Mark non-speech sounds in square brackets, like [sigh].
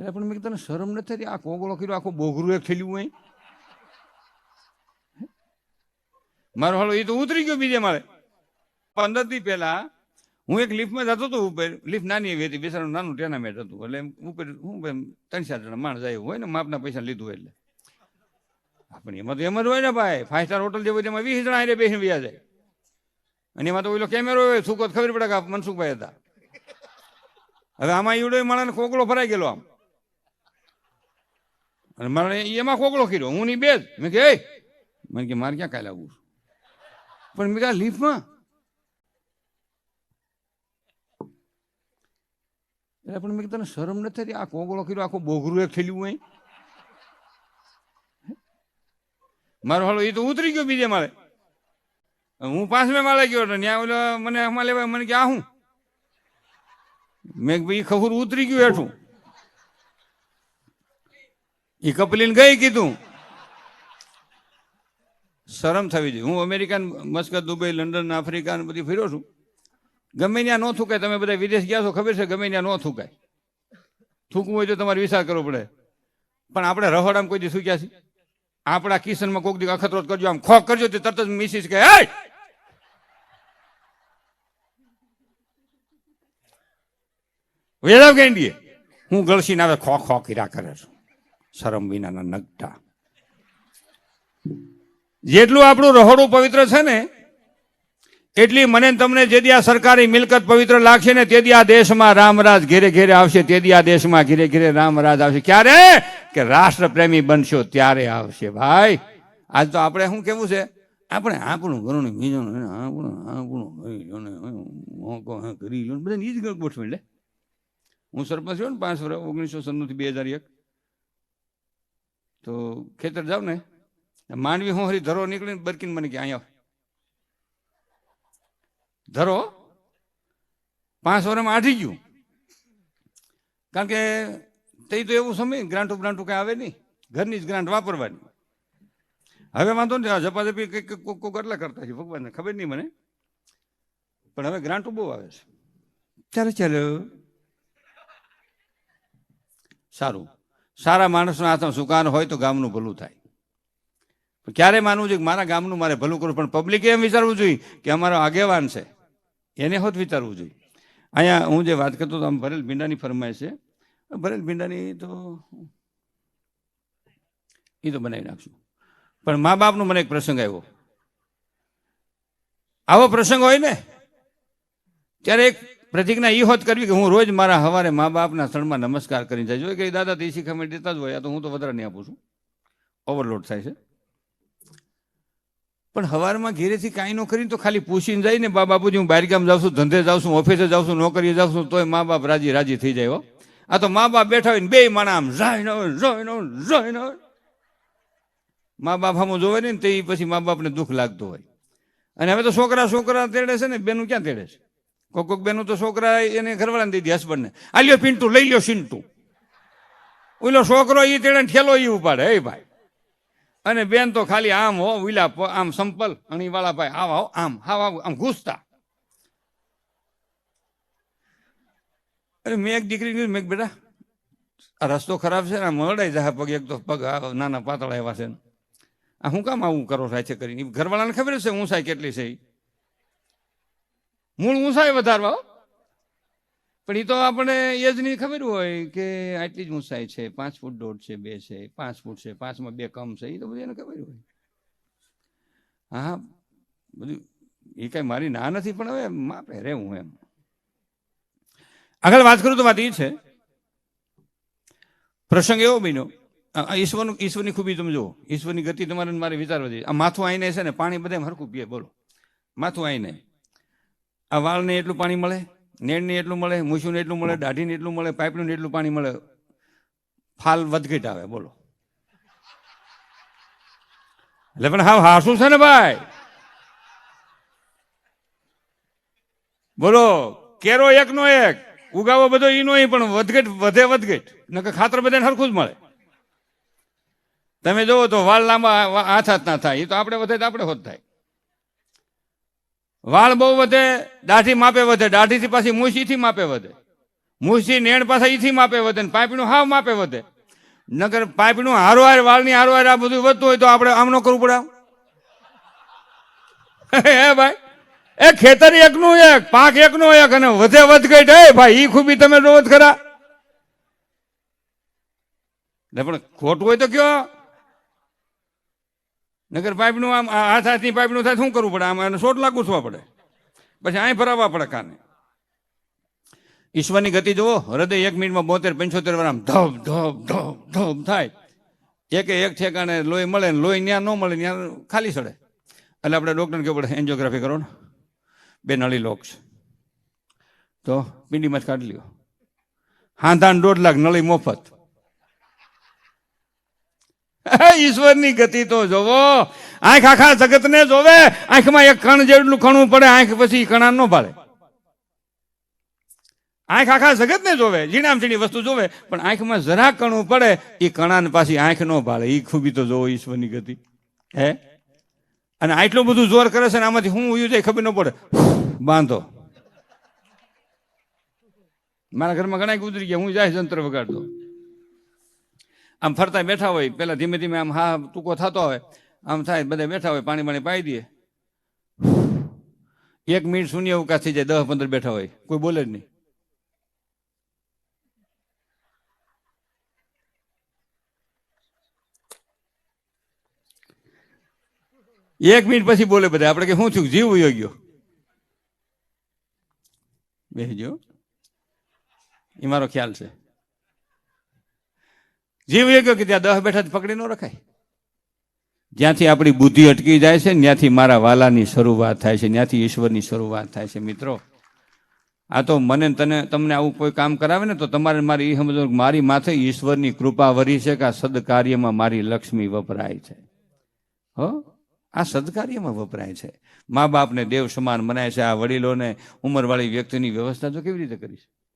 એટલે પણ મેં તને શરમ નથી થતી આ કોગળો કર્યો આખું બોઘરું એક થયેલું હોય. મારો હાલો એ તો ઉતરી ગયો બીજે મારે પંદર દી પહેલા હું એક લિફ્ટમાં જતો હતો ઉપર. લિફ્ટ નાની એવી હતી, બેસાડું, નાનું ટેનામેટ હતું. એટલે ઉપર, હું ત્રણ ચાર જણા માણસ આવ્યું હોય ને માપના પૈસા લીધું એટલે. આપણે એમાં તો એમ જ હોય ને ભાઈ ફાઈવ સ્ટાર હોટલ જેવું હોય તેમાં વીસ જણા આરે બેસીને વ્યા જાય. અને એમાં તો ઓલો કેમેરો હોય સુકો તો ખબર પડે કે મનસુખભાઈ હતા. હવે આમાં એવડો માણસને કોકડો ફરાઈ ગયેલો આમ. અને મારે એમાં કોકડો કર્યો. હું નહીં બે મેં કે મને કે, મારે ક્યાં કાલે આવવું પણ મેં કહા લિફ્ટમાં? એટલે પણ મેં તને શરમ નથી થતી આ કોગળો કર્યો, આખો બોઘરું એક થયેલું હોય મારો હાલો, એ તો ઉતરી ગયો બીજે માળે. હું પાંચમે માળે ગયો હતો, ત્યાં ઓલો મને આમાં લેવાય, મને કે, આ હું? મેં ભાઈ ખબર ઉતરી ગયું હેઠું. એ કપલીને ગઈ કીધું. શરમ થવી જોઈએ. હું American Muscat, Dubai, London, Africa ને બધી ફર્યો છું. ગમે ત્યાં ન થૂકાય. તમે બધા વિદેશ ગયા છો, ખબર છે? ગમે ત્યાં ન થૂકાય. થૂકવું હોય તો તમારે વિચાર કરવો પડે. પણ આપણે રહોડામાં કોઈ દી થૂક્યા છીએ? આપણા કિશનમાં કોઈક દી અખતરો કરજો. આમ ખોખ કરજો તે તરત જ મિસિસ કે! વેરાવ ગેંડીએ, હું ગળસીને આવે ખો ખો કર્યા કરે છું. શરમ વિનાના નગટા જેટલું આપણું રહોડું પવિત્ર છે ને, એટલી મને તમને જે દી આ સરકારી મિલકત પવિત્ર લાગશે ને, તે આ દેશમાં રામરાજ ઘેરે ઘેરે આવશે, તે આ દેશમાં ઘેરે ઘેરે રામરાજ આવશે. ક્યારે? કે રાષ્ટ્રપ્રેમી બનશો ત્યારે આવશે, ભાઈ. આજ તો આપણે શું કેવું છે? આપણે આપણું ઘરનું બીજું આપણું આપણું કરી લો બધા નીજ ગોઠવી લે. હું સરપંચ છું ને, પાંચ વર્ષ, ઓગણીસો સન્નુથી બે હજાર એક. તો ખેતર જાવ ને, માંડવી હું હરી ધરો નીકળીને બરકીને મને કે અહીંયા. ધરો? પાંચ વર્ષમાં આઠી ગયું. કારણ કે તે તો એવું સમય, ગ્રાન્ટું બ્રાન્ટો કાંઈ આવે નહીં. ઘરની જ ગ્રાન્ટ વાપરવાની. હવે વાંધો ને ઝપાઝપી કંઈક કોક કોક એટલા કરતા છે, ભગવાનને ખબર નહીં મને. પણ હવે ગ્રાન્ટો બહુ આવે છે. ચાલો ચાલો. સારું. સારા માણસનો હાથમાં સુકાન હોય તો ગામનું ભલું થાય. ક્યારે માનવું જોઈએ કે મારા ગામનું મારે ભલું કરવું? પણ પબ્લિકે એમ વિચારવું જોઈએ કે અમારો આગેવાન છે. એને હોત વિચારવું જોઈએ. અહીંયા હું જે વાત કરતો હતો, આમ ભરેલ ભીંડાની ફરમાય છે. ભરેલ ભીંડાની તો એ તો બનાવી નાખશું. પણ મા બાપનો મને એક પ્રસંગ આવ્યો. આવો પ્રસંગ હોય ને, ત્યારે એક પ્રતિજ્ઞા એ હોત કરવી કે હું રોજ મારા હવારે મા બાપના સ્થળમાં નમસ્કાર કરીને જાય. કે દાદા તે શીખામણ દેતા જ હોય તો હું તો વધારે નહીં આપું છું. ઓવરલોડ થાય છે. પણ હવારમાં ઘેરેથી કાંઈ ન કરીને તો ખાલી પૂછીને જાય ને, બા બાપુજી, હું બહાર ગામ જાઉં છું, ધંધે જાઉં છું, ઓફિસે જાઉં છું, નોકરીએ જાઉં છું, તોય મા બાપ રાજી રાજી થઈ જાય આ તો મા બાપ બેઠા હોય ને, બે માણા આમ, જાય ન જાય ન જાય ન મા બાપ આમ જોવે ને, તે પછી મા બાપને દુઃખ લાગતું હોય. અને હવે તો છોકરા છોકરા તેડે છે ને, બેનું ક્યાં તેડે છે? કોક કોક બેનું તો છોકરા એને ઘરવાળાને દઈ દે હસબન્ડને. આ લ્યો પિન્ટુ, લઈ લ્યો સિન્ટુ. ઓલો છોકરો એ તેણે ઠેલો એ ઉપાડે, હે ભાઈ. અને બેન તો ખાલી આમ હો પ- આમ સંપલ. અણીવાળા ભાઈ, આવ આવ, આમ હાવ આવ, આમ ઘૂસતા. અરે મેં એક દીકરી મેં બેટા, આ રસ્તો ખરાબ છે ને મળાઈ જાય પગ, એક તો પગ નાના પાતળા એવા છે. આ હું કામ આવું કરો સાચે કરીને? ઘરવાળાને ખબર છે ઊંચાઈ કેટલી છે ઈ. મૂળ ઊંચાઈ વધારવા. પણ એ તો આપણે એજની ખબર હોય કે આટલી જ ઊંચાઈ છે, પાંચ ફૂટ દોઢ છે, બે છે, પાંચ ફૂટ છે, પાંચમાં બે કમ છે એ તો બધું એને ખબર હોય. હા, બધું એ કઈ મારી ના નથી, પણ હવે માં પહેરે હું એમ. આગળ વાત કરું તો વાત એ છે. પ્રસંગ એવો બન્યો ઈશ્વરનું, ઈશ્વરની ખૂબી તમે જુઓ, ઈશ્વરની ગતિ તમારે મારે વિચારવા જોઈએ આ માથું આઈને છે ને, પાણી બધા હરખું પીએ, બોલો. માથું આઈને. આ વાળને એટલું પાણી મળે, નેણને એટલું મળે, મૂછુંને એટલું મળે, દાઢીને એટલું મળે પાઇપનું એટલું પાણી મળે. ફાલ વધઘટ આવે, બોલો. એટલે પણ હા હાસું છે ને ભાઈ? બોલો, કેરો એકનો એક, ઉગાવો બધો ઈનો ઈ પણ વધઘટ, વધે વધઘટ. નકર ખાતર બધાને સરખું જ મળે. તમે જોવો તો વાળ લાંબા, હાથ હાથ ના થાય. એ તો આપણે વધે તો આપણે હોત થાય. વાળ બહુ વધે, દાઢી માપે વધે, દાઢીથી પાછી મૂસીથી માપે વધે. મૂસી નેણ પાછા ઈથી માપે વધે ને પાઇપનું હાવ માપે વધે. નગર પાઇપનું હારવાર વાળની હારવાર આ બધું વધતું હોય તો આપણે આમ ન કરવું પડે [laughs] હે ભાઈ, એ ખેતર એકનું એક, પાક એકનું એક અને વધે વધ ગઈ હે ભાઈ, ઈ ખૂબી તમે રોજ ખરા. પણ ખોટું હોય તો કયો? નગર પાઇપનું આમ હાથ હાથની પાઇપનું થાય શું કરવું પડે? આમ એને શોટ ગૂંથવા થવા પડે. પછી અહીં ફરાવવા પડે કાને. ઈશ્વરની ગતિ જુઓ, હૃદય એક મિનિટમાં બોતેર, પંચોતેર વાર આમ ધબ ધબ ધબ ધબ થાય. એકે એક ઠેકાણે લોહી મળે ને લોહી ત્યાં ન મળે ત્યાં ખાલી સડે. એટલે આપણે ડૉક્ટરને કહેવું પડે એન્જિયોગ્રાફી કરો ને. બે નળી લોક છે. તો પિંડીમાં જ કાઢી લ્યો. હાંધાન દોઢ લાખ નળી મફત. ઈશ્વરની ગતિ તો જોવો. આંખ આખા જગતને જોવે, આંખમાં એક કણ જેટલું કણું પડે, આંખ પછી કણા ન પાડે આંખ આખા જગતને જોવે ઝીણામ ઝીણી વસ્તુ જોવે, પણ આંખમાં જરા કણું પડે, એ કણાને પાછી આંખ ન ભાળે. એ ખૂબી તો જોવો ઈશ્વરની ગતિ. હે? અને આટલું બધું જોર કરે છે ને આમાંથી હું ઉયું જાય ખબર ન પડે. બાંધો. મારા ઘરમાં ઘણા ગુજરી ગયા, હું જાય જંત્ર વગાડતો. આમ ફરતા બેઠા હોય, પેલા ધીમે ધીમે આમ હા ટૂંકો થતો હોય, આમ થાય, બધા બેઠા હોય પાણી પાણી પાઈ દઈએ. એક મિનિટ શૂન્ય અવકાશ થઈ જાય દસ પંદર બેઠા હોય, કોઈ બોલે જ નહીં. એક મિનિટ પછી બોલે બધા, આપણે કે શું થયું જીવ વયો ગયો. બેસજો એ મારો ખ્યાલ છે. જીવ વયો ગયો કે ત્યાં દસ બેઠા પકડી ન રખાય. જ્યાંથી આપણી બુદ્ધિ અટકી જાય છે ત્યાંથી મારા વાલાની શરૂઆત થાય છે ત્યાંથી ઈશ્વરની શરૂઆત થાય છે. મિત્રો, આ તો મને તને તમને આવું કોઈ કામ કરાવે ને તો તમારે મારી એ સમજો કે મારી માથે ઈશ્વરની કૃપા વરી છે કે આ સદકાર્યમાં મારી લક્ષ્મી વપરાય છે. હો? આ સદકાર્યમાં વપરાય છે. મા બાપને દેવ સમાન મનાય છે. આ વડીલોને ઉંમરવાળી વ્યક્તિની વ્યવસ્થા તો કેવી રીતે કરીશ?